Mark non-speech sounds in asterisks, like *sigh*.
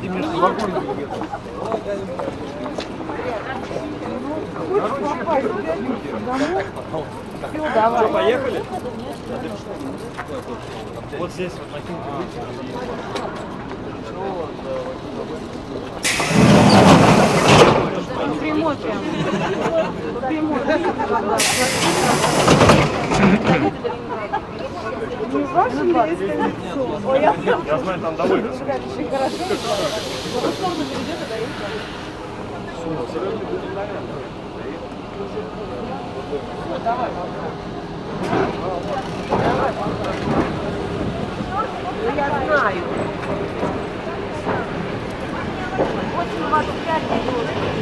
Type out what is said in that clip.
Давайте между вагонами где-то. Что, поехали? Вот здесь вот накиньте. Прямой прям. Прямой. *laughs* *laughs* Не ваше ли Ой, я знаю, там довольно. *laughs* очень хорошо. Я знаю. 8 25